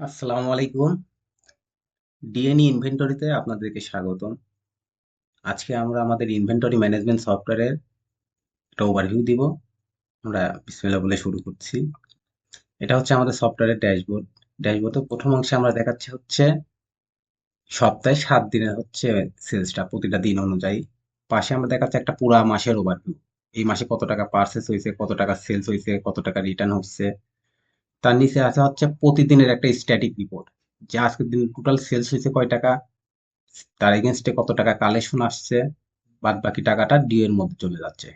আসসালামু আলাইকুম। ডিএনই ইনভেন্টরিতে আপনাদেরকে স্বাগতম। আজকে আমরা আমাদের ইনভেন্টরি ম্যানেজমেন্ট সফটওয়্যারের একটা ওভারভিউ দিব। আমরা বিসমিল্লাহ বলে শুরু করছি। এটা হচ্ছে আমাদের সফটওয়্যারের ড্যাশবোর্ড। ড্যাশবোর্ডের প্রথম অংশে আমরা দেখাচ্ছি হচ্ছে সপ্তাহে সাত দিনের হচ্ছে সেলসটা প্রতিটা দিন অনুযায়ী। পাশে আমরা দেখাচ্ছি একটা পুরা মাসের ওভারভিউ এই মাসে কত টাকা পার্সেস হয়েছে, কত টাকা সেলস হয়েছে, কত টাকা রিটার্ন হচ্ছে তার নিচে আছে হচ্ছে প্রতিদিনের একটা স্ট্যাটিক রিপোর্ট যে আজকের দিন টোটাল সেলস হয়েছে কয় টাকা? তার এগেনস্টে কত টাকা কালেকশন আসছে? বাদ বাকি টাকাটা ডিউ এর মধ্যে চলে যাচ্ছে।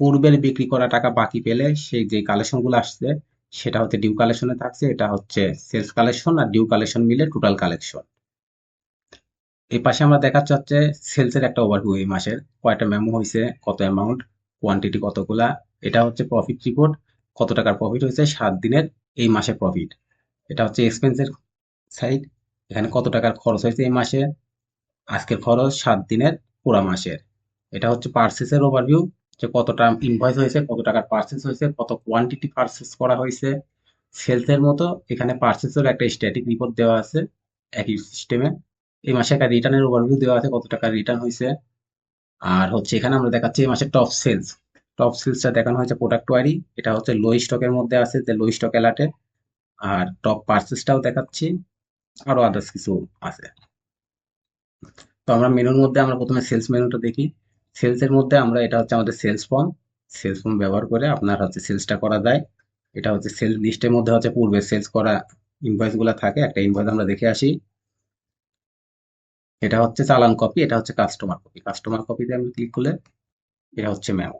পূর্বের বিক্রি করা টাকা বাকি পেলে সেই যে কালেকশনগুলো আসছে, সেটা হচ্ছে ডিউ কালেকশনে থাকছে, এটা হচ্ছে সেলস কালেকশন আর ডিউ কালেকশন মিলে টোটাল কালেকশন এই পাশে আমরা দেখাচ্ছি হচ্ছে সেলসের একটা ওভারভিউ এই মাসের। কয়টা মেমো হয়েছে, কত অ্যামাউন্ট কোয়ান্টিটি কতগুলা, এটা হচ্ছে প্রফিট রিপোর্ট কত টাকার প্রফিট হয়েছে সাত দিনের এই মাসে প্রফিট এটা হচ্ছে এক্সপেন্সের সাইড এখানে কত টাকার খরচ হয়েছে এই মাসে? আজকের খরচ সাত দিনের পুরা মাসের। এটা হচ্ছে পার্সেসের ওভারভিউ যে কতটা ইনভয়েস হয়েছে, কত টাকার পার্সেস হয়েছে, কত কোয়ান্টিটি পার্সেস করা হয়েছে। সেলসের মতো এখানে পার্সেসের একটা স্ট্যাটিক রিপোর্ট দেওয়া আছে একই সিস্টেমে এই মাসে একটা রিটার্নের ওভারভিউ দেওয়া আছে কত টাকা রিটার্ন হয়েছে। আর হচ্ছে এখানে আমরা দেখাচ্ছি এই মাসে টপ সেলস টপ সেলসটা দেখানো হয়েছে প্রোডাক্ট ওয়ারি এটা হচ্ছে লো স্টকের মধ্যে আছে, যে লো স্টক অ্যালার্টে আর টপ পার্সেসটাও দেখাচ্ছি, আরও আদার্স কিছু আছে। তো আমরা মেনুর মধ্যে, আমরা প্রথমে সেলস মেনুটা দেখি। সেলসের মধ্যে আমরা, এটা হচ্ছে আমাদের সেলস ফর্ম সেলস ফর্ম ব্যবহার করে আপনার হচ্ছে সেলসটা করা যায়। এটা হচ্ছে সেলস লিস্টের মধ্যে হচ্ছে পূর্বে সেলস করা ইনভয়েসগুলা থাকে, একটা ইনভয়েস আমরা দেখে আসি। এটা হচ্ছে চালান কপি এটা হচ্ছে কাস্টমার কপি কাস্টমার কপিতে আমি ক্লিক করলে, এটা হচ্ছে মেমো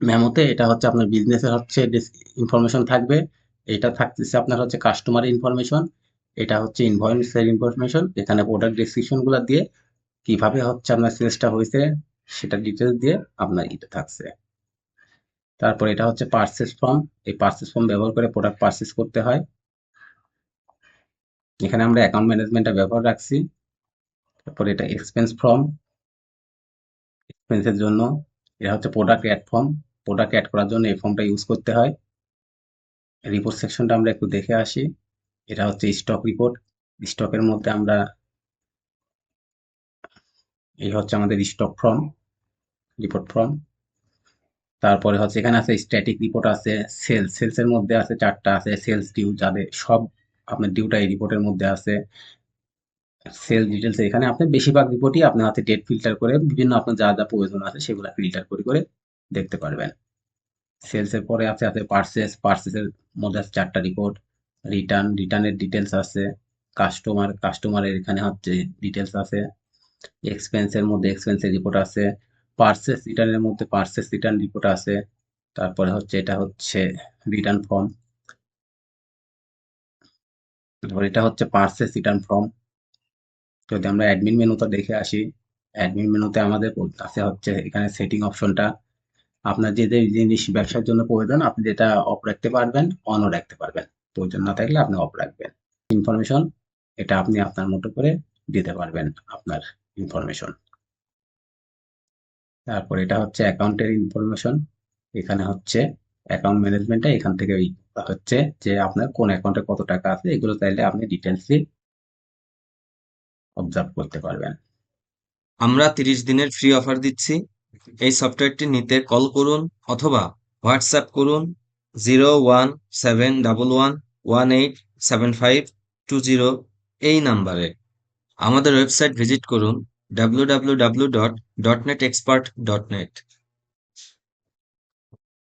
মেমোতে, এটা হচ্ছে আপনার বিজনেসের হচ্ছে ইনফরমেশন থাকবে। এটা থাকতেছে আপনার হচ্ছে কাস্টমার ইনফরমেশন এটা হচ্ছে ইনভয়েসের ইনফরমেশন এখানে প্রোডাক্ট ডেসক্রিপশনগুলো দিয়ে কীভাবে হচ্ছে আপনার সেলসটা হয়েছে সেটা ডিটেলস দিয়ে আপনার এটা থাকছে। তারপর এটা হচ্ছে পার্সেস ফর্ম এই পার্সেস ফর্ম ব্যবহার করে প্রোডাক্ট পার্সেস করতে হয়। এখানে আমরা অ্যাকাউন্ট ম্যানেজমেন্টটা ব্যবহার রাখছি। তারপর এটা এক্সপেন্স ফর্ম এক্সপেন্সের জন্য, এটা হচ্ছে product add form product add করার জন্য এই ফর্মটা ইউজ করতে হয়। রিপোর্ট সেকশনটা আমরা একটু দেখে আসি। এটা হচ্ছে স্টক রিপোর্ট স্টকের মধ্যে আমরা এই হচ্ছে আমাদের স্টক ফর্ম রিপোর্ট ফর্ম তারপরে হচ্ছে এখানে আছে স্ট্যাটিক রিপোর্ট আছে সেলস সেলস এর মধ্যে আছে চারটা আছে সেলস ডিউ যাদের সব আপনার ডিউটা এই রিপোর্টের মধ্যে আছে। সেলস ডিটেলস এখানে আপনি বেশিরভাগ রিপোর্টই আপনার হাতে ডেট ফিল্টার করে বিভিন্ন আপনার যা যা প্রয়োজন আছে সেগুলো ফিল্টার করে করে দেখতে পারবেন। সেলস এর পরে আছে আছে পার্সেস পার্সেসের মধ্যে আছে চারটা রিপোর্ট রিটার্ন রিটার্নের ডিটেলস আছে কাস্টমার কাস্টমারের এখানে হচ্ছে ডিটেলস আছে এক্সপেন্সের মধ্যে এক্সপেন্সের রিপোর্ট আছে পার্সেস রিটার্নের মধ্যে পার্সেস রিটার্ন রিপোর্ট আছে, তারপরে হচ্ছে এটা হচ্ছে রিটার্ন ফর্ম তারপর এটা হচ্ছে পার্সেস রিটার্ন ফর্ম যদি আমরা অ্যাডমিন মেনুটা দেখে আসি অ্যাডমিন মেনুতে আমাদের আছে হচ্ছে এখানে সেটিং অপশনটা আপনার যে জিনিস ব্যবসার জন্য প্রয়োজন, আপনি যেটা অফ রাখতে পারবেন অনও রাখতে পারবেন। প্রয়োজন না থাকলে আপনি অফ রাখবেন। ইনফরমেশন এটা আপনি আপনার মতো করে দিতে পারবেন আপনার ইনফরমেশন তারপর এটা হচ্ছে অ্যাকাউন্টের ইনফরমেশন এখানে হচ্ছে অ্যাকাউন্ট ম্যানেজমেন্টটা এখান থেকে হচ্ছে যে আপনার কোন অ্যাকাউন্টে কত টাকা আছে, এগুলো চাইলে আপনি ডিটেলসলি অবজার্ভ করতে পারবেন। আমরা তিরিশ দিনের ফ্রি অফার দিচ্ছি। এই সফটওয়্যারটি নিতে কল করুন অথবা হোয়াটসঅ্যাপ করুন zero one seven double one one eight seven five two zero এই নাম্বারে। আমাদের ওয়েবসাইট ভিজিট করুন W W W dot dot net expert dot net.